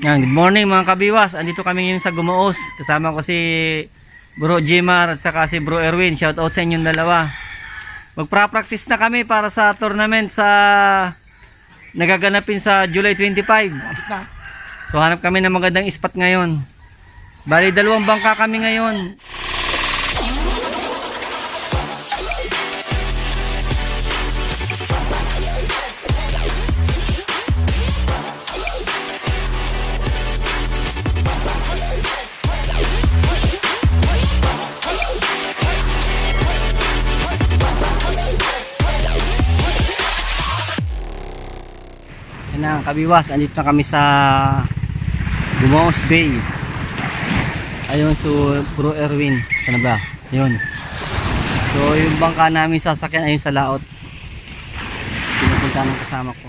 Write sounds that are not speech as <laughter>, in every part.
Yan, good morning mga kabiwas. Andito kami ngayon sa Gumaos. Kasama ko si Bro Jimar at saka si Bro Erwin. Shout out sa inyong dalawa. Magpra-practice na kami para sa tournament sa nagaganapin sa July 25. So hanap kami ng magandang spot ngayon. Bali dalawang bangka kami ngayon. Yan na ang kabiwas. Andito na kami sa Gumaos Bay. Ayun, so Bro Erwin. Sana ba? Ayun. So yung bangka namin sasakyan ayun sa laot. Sinupunta ng kasama ko.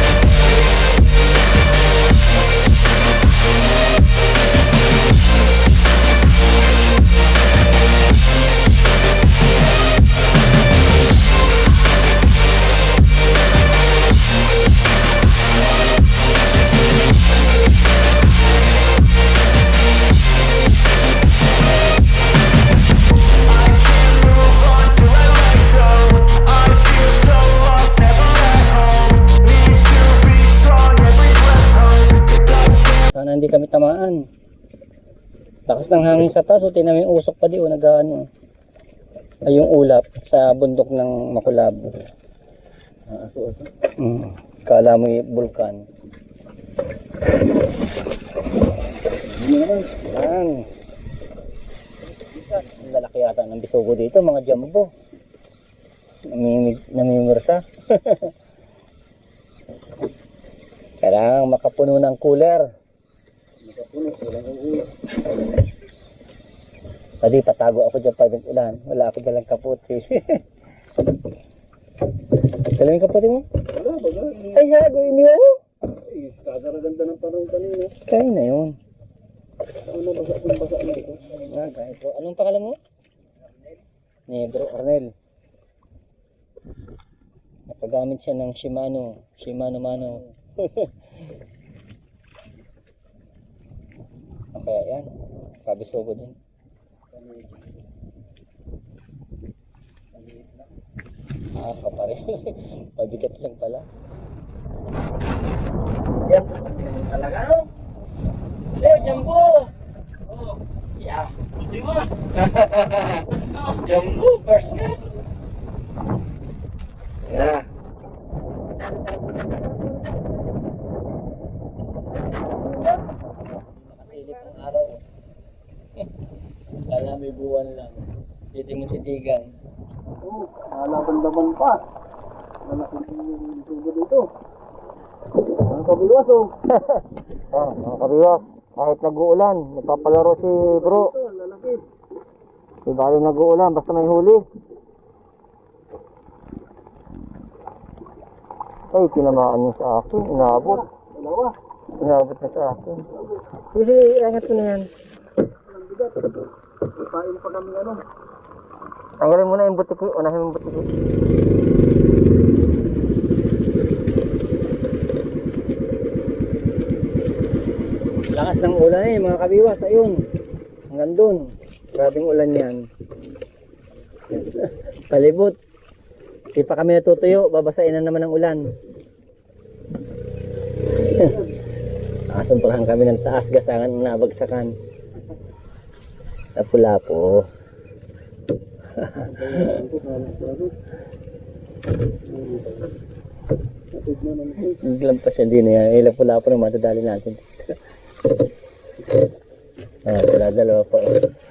Lakas ng hangin sa taas, o yung usok pa di o nagaano. Ay yung ulap sa bundok ng Makulabo. Ah, aso, aso. Mm. Kala mo yung bulkan. Yan. Ang lalaki yata ng bisugo dito, mga jumbo. Namimig, namimirsa. <laughs> Kailangan makapuno ng cooler. Pwede patago ako dyan pag ulan. Wala ako dalang kaputi. <laughs> Dala yung kaputi mo? Wala, baga. Ay, hago, iniwan mo. Eh, kagaraganda ng panahon kanina. Kaya na yun. Ano, basa kung basa na ito. Ah, kahit po. Anong pangalan mo? Ni Bro Arnel. Nakagamit siya ng Shimano. Shimano Mano. <laughs> okay, yan. Kabisogo din. Ah, kapare. <laughs> Pabigat lang pala. Yan. Talaga no? Eh, Jumbo! Oh, yeah. Ba? <laughs> Jumbo, first cut. Yeah. Nakasilip ang araw. Kala may buwan lang. Hindi mo titigan. Oo, nalaban-laban pa. Malaking yung tubo dito. Ang kabiwas oh. <laughs> Ah, mga kabiwas, kahit nag-uulan, nagpapalaro si bro. Di bali nag-uulan, basta may huli. Ay, tinamaan niya sa akin. Inabot. Dalawa. Inabot na sa akin. Sige, angat ko na yan. Ipain pa kami ano. Tanggalin mo na yung butiki. Unahin mo yung butiki. Lakas ng ulan eh, mga kabiwas. Ayun. Hanggang dun. Grabing ulan yan. <laughs> Palibot. Di pa kami natutuyo. Babasain na naman ng ulan. Asumparahan kami ng taas gasangan ng nabagsakan. Lapu-lapo. <laughs> Naglampas siya din yan. Eh, lapu-lapo na matadali natin. Ah, dalawa pa. Bro,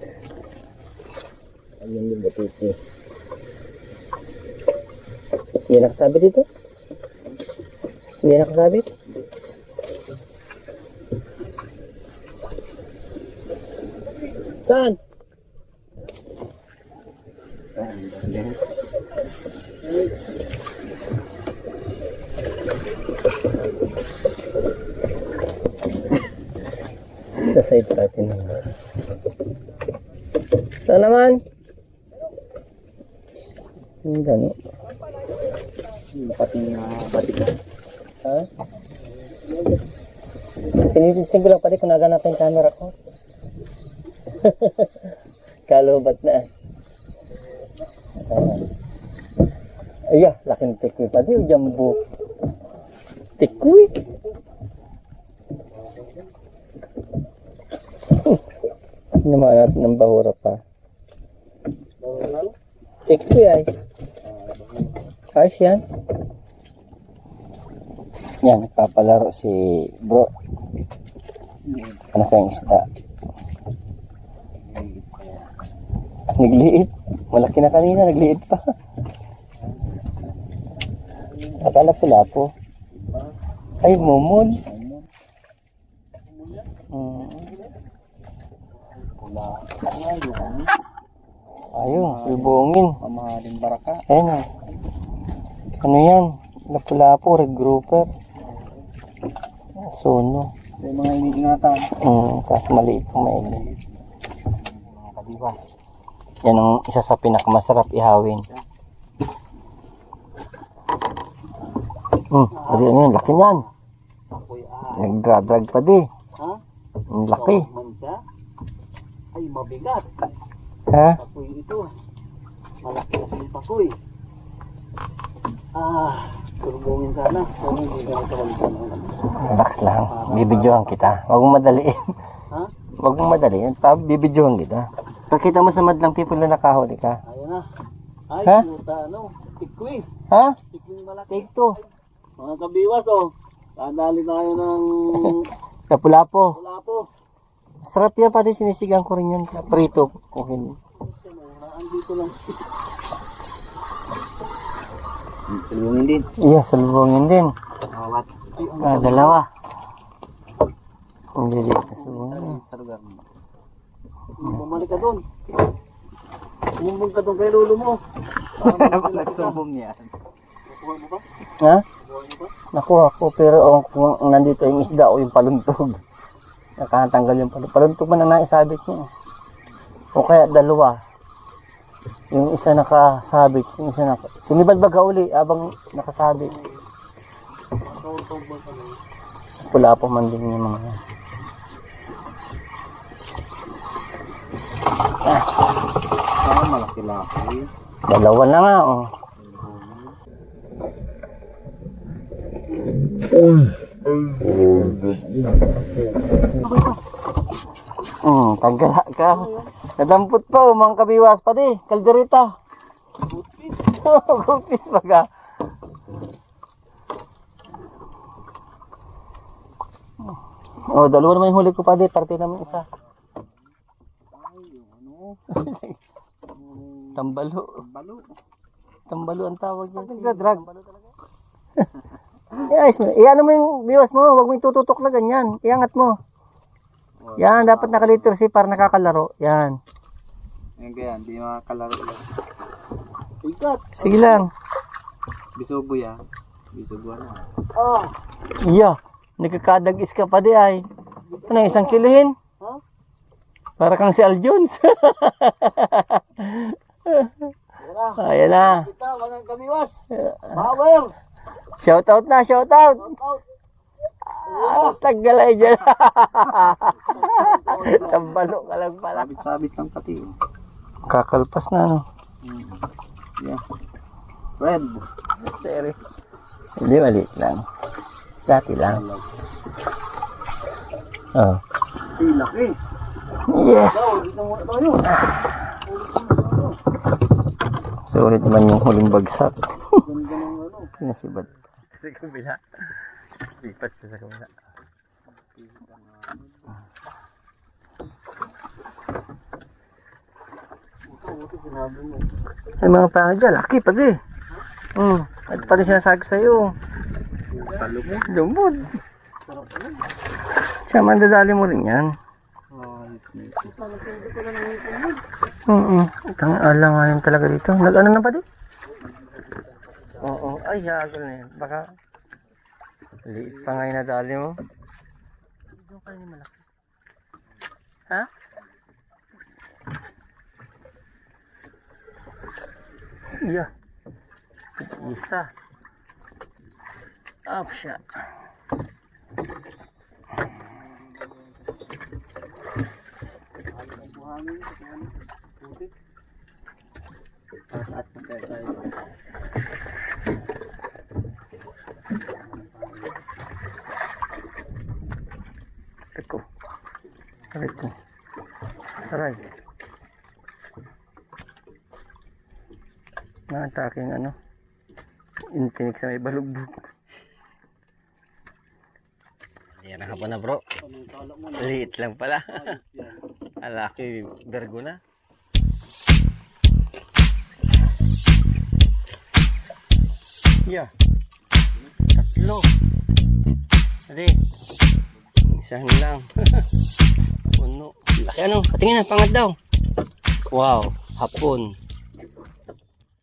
Ayun yung butiti. Hindi nakasabi dito? Hindi nakasabi? Saan? Sa side natin. Saan naman? Ang gano. Pati na batik. Ha? Tinitising ko lang pati kung naganap yung camera ko. <laughs> Kalubat na. Uh, Aya, laking tikoy pa di. Jambu. Tikoy? <laughs> Naman natin ng bahura pa. Tikoy ay. Ayos yan. Yan, nagpapalaro si bro. Ano kayong isda? Nagliit. Malaki na kanina, nagliit pa. Akala pula po. Ay, mumon. Hmm. Ayun, silbongin. Mamahaling baraka. Ayan o. Ano yan? Lapu-lapu, red grouper. Sono. May mga iniingatan. Hmm, tapos maliit ang. Mga kabiwas. Yan ang isa sa pinakamasarap ihawin. Hmm, pwede ano yun, laki ah. Nagdradrag pa di. Ha? Ang laki. Ay, mabigat. Ha? Pakoy ito. Malaki ang pakoy. Ah, tulungin sana. Kung hindi ganito kami sana. Relax lang. Bibidyohan kita. Huwag mong madaliin. Ha? Huwag mong madaliin. Pa, bibidyohan kita. Pakita mo sa madlang people na nakahuli ka. Ayun na. Ay, Ha? puta, ano? Tikwi. Ha? Tikwi malaki. Take two. Mga kabiwas, oh. Kadali tayo ng <laughs> Kapulapo. wala po. Sarap yan pati sinisigang ko rin yan. Prito. Okay. Andito lang. <laughs> Tulungin din. Iya, salubungin din. Awat. Ang Ah, dalawa. Ang lilit na salubungin. sa lugar mo. Bumalik ka doon. Bumumbong ka doon kay lolo mo. <laughs> Nagsumbong niya. Nakuha mo ba? Ha? Nakuha ko pero oh, kung nandito yung isda o yung paluntog. <laughs> Nakatanggal yung paluntog. Paluntog man ang naisabit niya. O kaya dalawa. Yung isa nakasabit, yung isa naka... Sinibad baga uli abang nakasabit. Ka? Pula pa man din yung mga yan. Ah, malaki-laki. Dalawa na nga oh. Hmm, tagala ka. Nadampot pa oh, mga kabiwas pa di. Kalderita. <laughs> Gupis baga. Oh, dalawa naman yung huli ko pa di. Parte naman isa. Tambalo. Balo. Tambalo ang tawag yan. Nagdadrag. Iayos mo. Iyan mo yung biwas mo. Huwag mo yung tututok na ganyan. Iangat mo. Yan, dapat nakalitersi para nakakalaro. Yan. Ngayon kaya, hindi makakalaro. Ikat. Sige lang. Bisubo ya. Bisubo na. Iya. Nagkakadagis ka pa di ay. Ano, isang kilohin? Ha? Para kang si Al Jones. Ayan na. Kita, mga kamiwas. Power. Shout out na, shout out. Out. Ah, tagal ay dyan. <laughs> <laughs> Tambalo ka lang pala. Sabit-sabit lang pati. oh. Kakalpas na no. Yeah. Red. Sorry. Hindi maliit lang. Dati lang. Oh. Ay, laki. Yes! Tayo. Sulit naman yung huling bagsak. Ng ano. <laughs> Pinasibad. Sa kabila. Lipat sa kabila. Buti sinabi mo. Ay mga pangit dyan, laki pag eh. Hmm. At pati sinasabi sa'yo. Talo mo. Lumod. Siya mandadali mo rin yan. Ay, Mm Tang ala nga yun talaga dito. Nag-ano na ba di? Oo. Ay, hagol na yan. Baka liit pa nga yung nadali mo. Doon kayo ni malaki. Ha? Iya. Isa. Up siya. Taas na tayo. Ko. Aray. Nakataking ano. Intinik sa may balugbog. Yan na hapon na bro. Liit lang pala. <laughs> Alaki, bergo na. Yeah. Tatlo. Ade. Isahan lang. <laughs> Puno. Laki ano? Patingin na, pangat daw. Wow. Hapon.